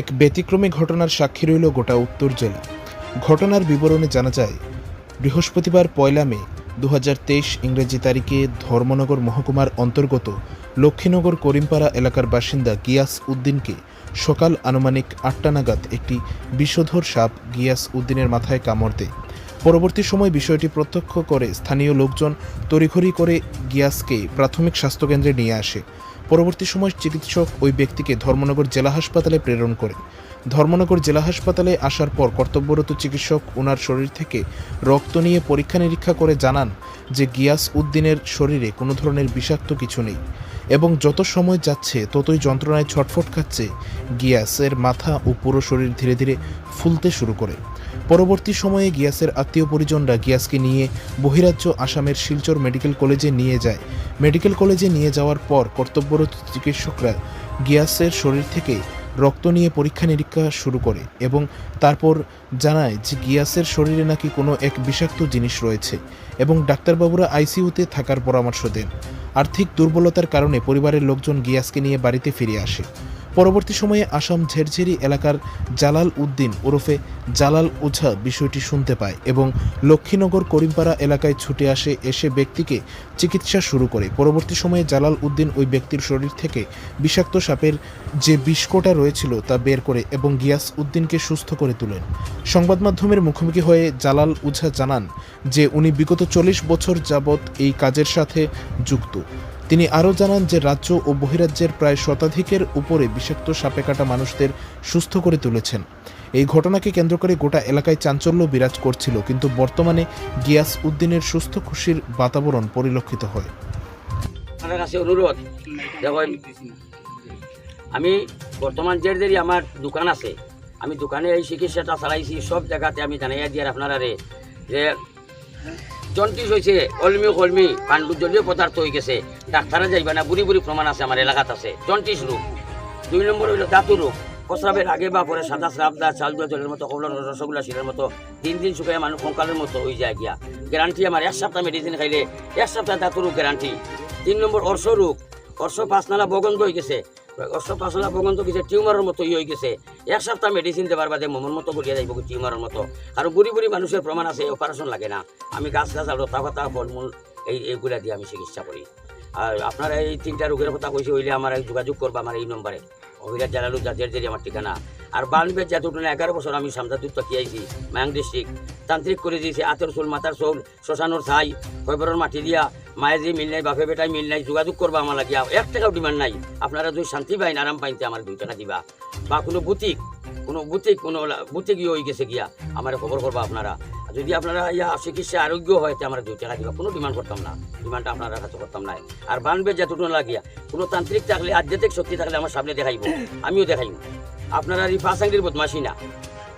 এক ব্যতিক্রমী ঘটনার সাক্ষী রইল গোটা উত্তর জেলা। ঘটনার বিবরণে জানা যায়, বৃহস্পতিবার পয়লা মে দু হাজার তেইশ ইংরেজি তারিখে ধর্মনগর মহকুমার অন্তর্গত লক্ষ্মীনগর করিমপাড়া এলাকার বাসিন্দা গিয়াস উদ্দিনকে সকাল আনুমানিক আটটা নাগাদ একটি বিষধর সাপ গিয়াস উদ্দিনের মাথায় কামড় দেয়। পরবর্তী সময় বিষয়টি প্রত্যক্ষ করে স্থানীয় লোকজন তড়িঘড়ি করে গিয়াসকে প্রাথমিক স্বাস্থ্যকেন্দ্রে নিয়ে আসে। পরবর্তী সময় চিকিৎসক ওই ব্যক্তিকে ধর্মনগর জেলা হাসপাতালে প্রেরণ করে ধর্মনগর জেলা হাসপাতালে আসার পর কর্তব্যরত চিকিৎসক ওনার শরীর থেকে রক্ত নিয়ে পরীক্ষা নিরীক্ষা করে জানান যে গিয়াস উদ্দিনের শরীরে কোনো ধরনের বিষাক্ত কিছু নেই এবং যত সময় যাচ্ছে ততই যন্ত্রণায় ছটফট খাচ্ছে। গিয়াসের মাথা ও পুরো শরীর ধীরে ধীরে ফুলতে শুরু করে। পরবর্তী সময়ে গিয়াসের আত্মীয় পরিজনরা গিয়াসকে নিয়ে বহিরাজ্য আসামের শিলচর মেডিকেল কলেজে নিয়ে যায়। মেডিকেল কলেজে নিয়ে যাওয়ার পর কর্তব্যরত চিকিৎসকরা গিয়াসের শরীর থেকে রক্ত নিয়ে পরীক্ষা নিরীক্ষা শুরু করে এবং তারপর জানায় যে গিয়াসের শরীরে নাকি কোনো এক বিষাক্ত জিনিস রয়েছে এবং ডাক্তারবাবুরা আইসিইউতে থাকার পরামর্শ দেন। আর্থিক দুর্বলতার কারণে পরিবারের লোকজন গিয়াসকে নিয়ে বাড়িতে ফিরে আসে। পরবর্তী সময়ে আসাম ঝেরঝেরি এলাকার জালাল উদ্দিন ওরফে জালাল উঝা বিষয়টি শুনতে পায় এবং লক্ষ্মীনগর করিমপাড়া এলাকায় ছুটে আসে এসে ব্যক্তিকে চিকিৎসা শুরু করে। পরবর্তী সময়ে জালাল উদ্দিন ওই ব্যক্তির শরীর থেকে বিষাক্ত সাপের যে বিষকোটা রয়েছিল তা বের করে এবং গিয়াস উদ্দিনকে সুস্থ করে তোলেন। সংবাদ মাধ্যমের মুখোমুখি হয়ে জালাল উঝা জানান যে, উনি বিগত চল্লিশ বছর যাবৎ এই কাজের সাথে যুক্ত। তিনি আরও জানান যে রাজ্য ও বহিরাজ্যের প্রায় শতাধিকের উপরে বিষাক্ত সাপে কাটা মানুষদের সুস্থ করে তুলেছেন। এই ঘটনাকে কেন্দ্র করে গোটা এলাকায় চাঞ্চল্য বিরাজ করছিল, কিন্তু বর্তমানে গিয়াস উদ্দিনের সুস্থ খুশির বাতাবরণ পরিলক্ষিত হয়। অনুরোধ আমি বর্তমান যে আমার দোকান আছে, আমি দোকানে এই চিকিৎসাটা চালাইছি, সব জায়গাতে আমি জানাইয়া দিয়ার আপনারা রে যে জন্টিস হয়েছে কলমি কলমি পাণ্ডু জলীয় পদার্থ হয়ে গেছে। ডাক্তারে যাইবা না বুড়ি বুড়ি প্রমাণ আছে আমার এলাকাত আছে। জন্টিস রোগ দুই নম্বর হইল দাঁতু রোগ প্রস্রাবের আগে বা পরে সাদা স্রাব দা চাল দোয়া জলের মতো কবল রসগোল্লা শিলের মতো, দিন দিন শুকায় মানুষ কঙ্কালের মতো হয়ে যায় গিয়া। গ্যারান্টি আমার এক সপ্তাহ মেডিসিন খাইলে, এক সপ্তাহ দাঁতু রোগ গ্যারান্টি তিন নম্বর অর্শ রোগ অর্শ পাঁচনালা বগন্ধ হয়ে গেছে। পাঁচনালা বগন্ধ গেছে টিউমারের মতো ই হয়ে গেছে। এক সপ্তাহ মেডিসিন দেবার বাদে মমর মতো করিয়া যাইব টিউমারের মতো। আর বুড়ি বুড়ি মানুষের প্রমাণ আছে অপারেশন লাগে না। আমি গাছ গাছ আর লতা পাতা ফলমূল এই এইগুলা দিয়ে আমি চিকিৎসা করি আর আপনারা এই তিনটা রোগের কথা কইছে হইলে আমার যোগাযোগ করবা আমার এই নম্বরে অভিরাজ জালালু জাতের দেরি আমার ঠিকানা। আর বানবের জাতুটনে এগারো বছর আমি সামদাদুত থাকিয়াইছি মায়াং ডিস্ট্রিক্ট তান্ত্রিক করে দিয়েছি, আতর চুল, মাথার চুল শ্মশানোর ছাই কৈবরের মাটি দিয়া মায়ে যে মিল নাই বাপে বেটাই মিল নাই, যোগাযোগ করবা আমার লাগিয়া, এক টাকাও ডিমান্ড নাই। আপনারা যদি শান্তি পাইন, আরাম পাইতে আমার দুই টাকা দিবা। বা কোনো বুটিক কোনো বুটিক কোনো বুটিক ইয়ে হয়ে গেছে গিয়া, আমার খবর করবা আপনারা। যদি আপনারা ইয়া চিকিৎসা আরোগ্য হয় তে আমরা দুই টাকা দিবা, কোনো ডিমান্ড করতাম না। ডিমান্ডটা আপনারা কাছে করতাম না আর বানবে যতটুকু লাগিয়া, কোনো তান্ত্রিক থাকলে, আধ্যাত্মিক শক্তি থাকলে আমার সামনে দেখাইব, আমিও দেখাইব। আপনারা এই পাঁচাঙ্গির বদমাসি না।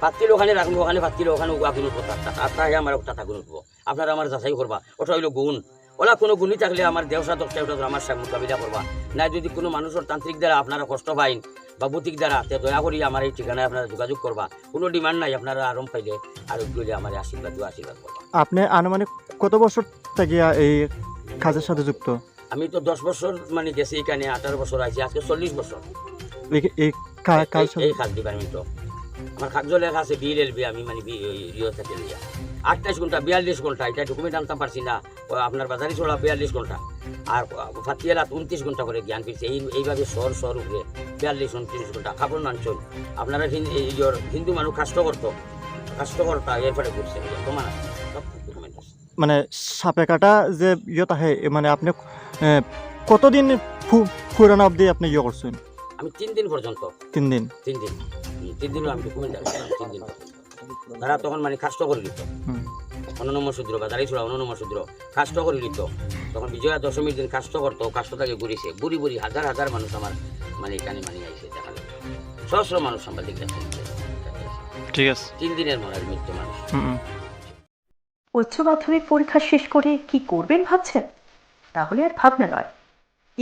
পাত্তির ওখানে রাখব ওখানে পাত্তির ওখানে আগুন উঠবো তার আমার একটা আগুন উঠবো আপনারা আমার যাচাই করবা। ওটা হইল গুণ। ওলা কোনো গুণই থাকলে আমার দেওসা দশটা ওটা আমার সাথে মোকাবিলা করবা। না যদি কোনো মানুষের তান্ত্রিক দ্বারা আপনারা কষ্ট পাইন বা বুতিক দ্বারা তে দয়া করি আমার এই ঠিকানায় আপনারা যোগাযোগ করবা। কোনো ডিমান্ড নাই আপনারা আরাম পাইলে আরোগ্য হলে আমার আশীর্বাদ আশীর্বাদ করবা। আপনি আনুমানিক কত বছর থেকে এই কাজের সাথে যুক্ত? আমি তো দশ বছর মানে গেছি এখানে আঠারো বছর আছি আজকে চল্লিশ বছর। এই- কাজ ডিপার্টমেন্ট আমার কাগজ লেখা আছে বিল এল বি আমি মানে ইয়ে থেকে লিয়া আটটাইশ ঘণ্টা বিয়াল্লিশ ঘণ্টা এটা ডকুমেন্ট আনতে পারছি না। আপনার বাজারি চলা বিয়াল্লিশ ঘণ্টা। আর ফাতিয়ালা উনত্রিশ ঘণ্টা করে জ্ঞান ফিরছে। এই এইভাবে শহর শহর উপরে বিয়াল্লিশ উনত্রিশ ঘণ্টা খাবার অঞ্চল আপনারা হিন্দু মানুষ কাষ্ট করতো কাষ্ট করতা এরপরে করছে। প্রমাণ আছে। সব ডকুমেন্ট আছে। মানে সাপে কাটা যে ইয়ত আহে মানে আপনি কতদিন পুরানো অবধি আপনি ইয়ে করছেন? আমি তিন দিন পর্যন্ত। তিন দিন। তিন দিন। তিন দিনও আমি ডকুমেন্ট তিন দিন তারা তখন মানে কাষ্ট করে। অননম শূদ্র বা দাঁড়িয়ে অননম শূদ্র কাষ্ট করে দিত তখন বিজয়া দশমীর দিন কাষ্ট করতো কাষ্টটাকে ঘুরিছে। বুড়ি বুড়ি হাজার হাজার মানুষ আমার মানে এখানে মানে আইসে দেখালে। সহস্র মানুষ সাংবাদিক ঠিক আছে। তিন দিনের মরার মৃত্যু মানুষ। উচ্চ মাধ্যমিক পরীক্ষা শেষ করে কি করবেন ভাবছেন? তাহলে আর ভাবনা নয়।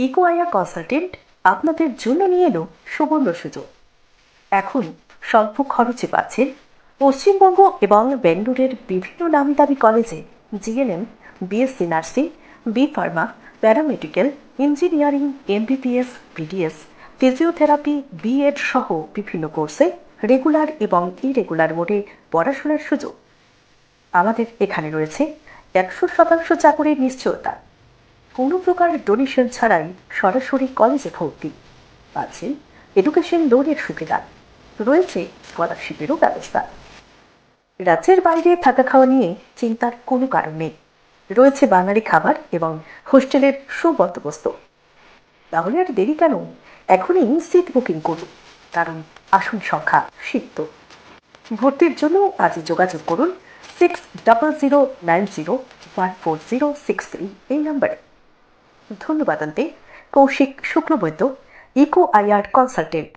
ইকো আয়া কনসালটেন্ট আপনাদের জন্য নিয়ে এলো সুবর্ণ সুযোগ। এখন স্বল্প খরচে পাচ্ছেন পশ্চিমবঙ্গ এবং বেঙ্গালুরের বিভিন্ন নামি দামি কলেজে GNM, BSc nursing, B pharma, paramedical, engineering, MBBS, BDS, physiotherapy, BEd সহ বিভিন্ন কোর্সে রেগুলার এবং ইরেগুলার মোডে পড়াশোনার সুযোগ। আমাদের এখানে রয়েছে একশো শতাংশ চাকুরির নিশ্চয়তা। কোনো প্রকার ডোনেশন ছাড়াই সরাসরি কলেজে ভর্তি। পাচ্ছেন এডুকেশন লোনের সুবিধা। রয়েছে স্কলারশিপেরও ব্যবস্থা। রাজ্যের বাইরে থাকা খাওয়া নিয়ে চিন্তার কোনো কারণ নেই। রয়েছে বাঙালি খাবার এবং হোস্টেলের সুবন্দোবস্ত। তাহলে আর দেরি কেন? এখনই সিট বুকিং করুন, কারণ আসন সংখ্যা সিক্ত। ভর্তির জন্য আজই যোগাযোগ করুন six double zero nine zero one four zero six three এই নাম্বারে। ধন্যবাদ আনতে Koushik Shuklabaidya, eco IR consultant.